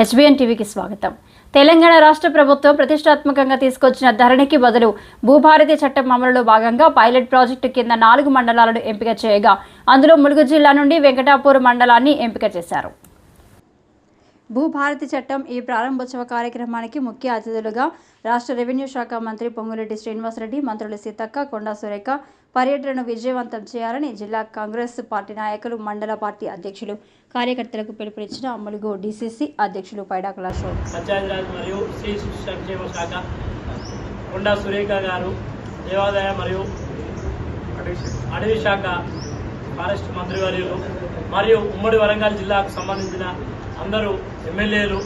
HBN టీవీకి స్వాగతం. తెలంగాణ రాష్ట్ర ప్రభుత్వం ప్రతిష్టాత్మకంగా తీసుకొచ్చిన ధరణికి బదులు భూభారతి చట్టం అమలులో భాగంగా పైలట్ ప్రాజెక్టు కింద నాలుగు మండలాలను ఎంపిక చేయగా అందులో ములుగు జిల్లా నుండి వెంకటాపూర్ మండలాన్ని ఎంపిక చేశారు. భూభారతి చట్టం ఈ ప్రారంభోత్సవ కార్యక్రమానికి ముఖ్య అతిథులుగా రాష్ట్ర రెవెన్యూ శాఖ మంత్రి పొంగురెడ్డి శ్రీనివాసరెడ్డి మంత్రులు సీతక్క కొండా సురేఖ పర్యటనను విజయవంతం చేయాలని జిల్లా కాంగ్రెస్ పార్టీ నాయకులు మండల పార్టీ అధ్యక్షులు కార్యకర్తలకు పిలుపునిచ్చిన అమలుగో డీసీసీ అధ్యక్షులు పైడాకుల అశోక్. మరియు శ్రీ సంక్షేమ శాఖ కొండా సురేఖ గారు దేవాదాయ మరియు అటవీ శాఖ ఫారెస్ట్ మంత్రివర్యులు మరియు ఉమ్మడి వరంగల్ జిల్లాకు సంబంధించిన అందరూ ఎమ్మెల్యేలు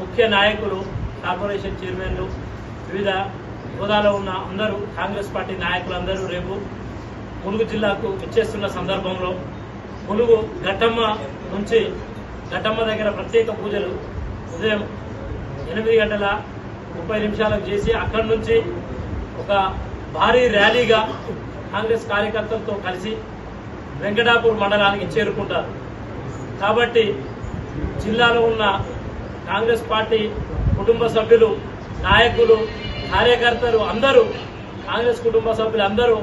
ముఖ్య నాయకులు కార్పొరేషన్ చైర్మన్లు వివిధ హోదాలో ఉన్న అందరూ కాంగ్రెస్ పార్టీ నాయకులందరూ రేపు ములుగు జిల్లాకు ఇచ్చేస్తున్న సందర్భంలో ములుగు ఘట్టమ్మ నుంచి ఘట్టమ్మ దగ్గర ప్రత్యేక పూజలు ఉదయం ఎనిమిది గంటల ముప్పై నిమిషాలకు చేసి అక్కడి నుంచి ఒక భారీ ర్యాలీగా కాంగ్రెస్ కార్యకర్తలతో కలిసి వెంకటాపూర్ మండలానికి చేరుకుంటారు. కాబట్టి జిల్లాలో ఉన్న కాంగ్రెస్ పార్టీ కుటుంబ సభ్యులు నాయకులు కార్యకర్తలు అందరూ కాంగ్రెస్ కుటుంబ సభ్యులు అందరూ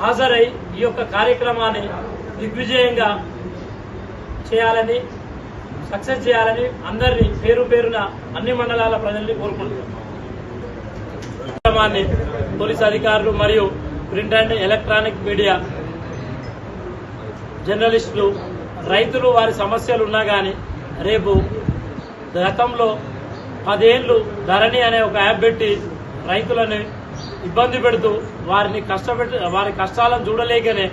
హాజరై ఈ యొక్క కార్యక్రమాన్ని దిగ్విజయంగా చేయాలని సక్సెస్ చేయాలని అందరినీ పేరు పేరున అన్ని మండలాల ప్రజల్ని కోరుకుంటున్నాం. కార్యక్రమాన్ని పోలీస్ అధికారులు మరియు ప్రింట్ అండ్ ఎలక్ట్రానిక్ మీడియా జర్నలిస్టులు రైతులు వారి సమస్యలు ఉన్నా కానీ రేపు గతంలో పదేళ్ళు ధరణి అనే ఒక యాప్ పెట్టి రైతులని ఇబ్బంది పెడుతూ వారిని కష్టపెట్టి వారి కష్టాలను చూడలేకనే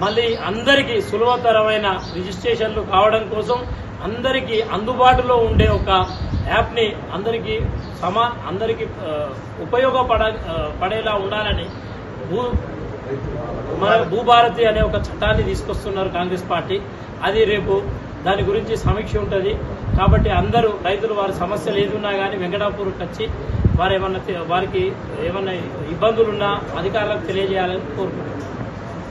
మళ్ళీ అందరికీ సులభతరమైన రిజిస్ట్రేషన్లు కావడం కోసం అందరికీ అందుబాటులో ఉండే ఒక యాప్ని అందరికీ సమా అందరికీ ఉపయోగపడ పడేలా ఉండాలని భూ మన భూభారతి అనే ఒక చట్టాన్ని తీసుకొస్తున్నారు కాంగ్రెస్ పార్టీ. అది రేపు దాని గురించి సమీక్ష ఉంటుంది. కాబట్టి అందరూ రైతులు వారి సమస్యలు ఏదున్నా కానీ వెంకటాపూర్కి వచ్చి వారు ఏమన్నా వారికి ఏమన్నా ఇబ్బందులున్నా అధికారులకు తెలియజేయాలని కోరుకుంటున్నాను